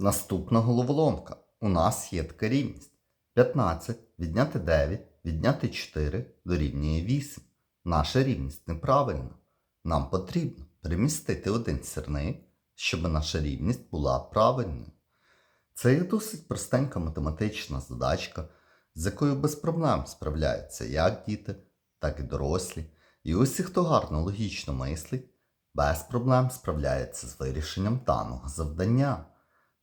Наступна головоломка. У нас є така рівність. 15 відняти 9, відняти 4 дорівнює 8. Наша рівність неправильна. Нам потрібно перемістити один сірник, щоб наша рівність була правильною. Це є досить простенька математична задачка, з якою без проблем справляються як діти, так і дорослі. І усі, хто гарно логічно мислить, без проблем справляється з вирішенням даного завдання.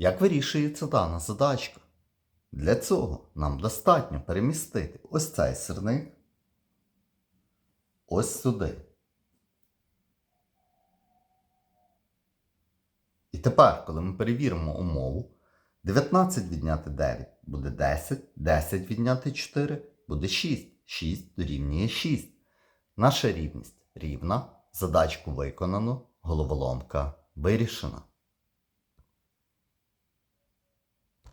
Як вирішується дана задачка? Для цього нам достатньо перемістити ось цей сирник ось сюди. І тепер, коли ми перевіримо умову, 19 відняти 9 буде 10, 10 відняти 4 буде 6, 6 дорівнює 6. Наша рівність рівна, задачку виконано, головоломка вирішена.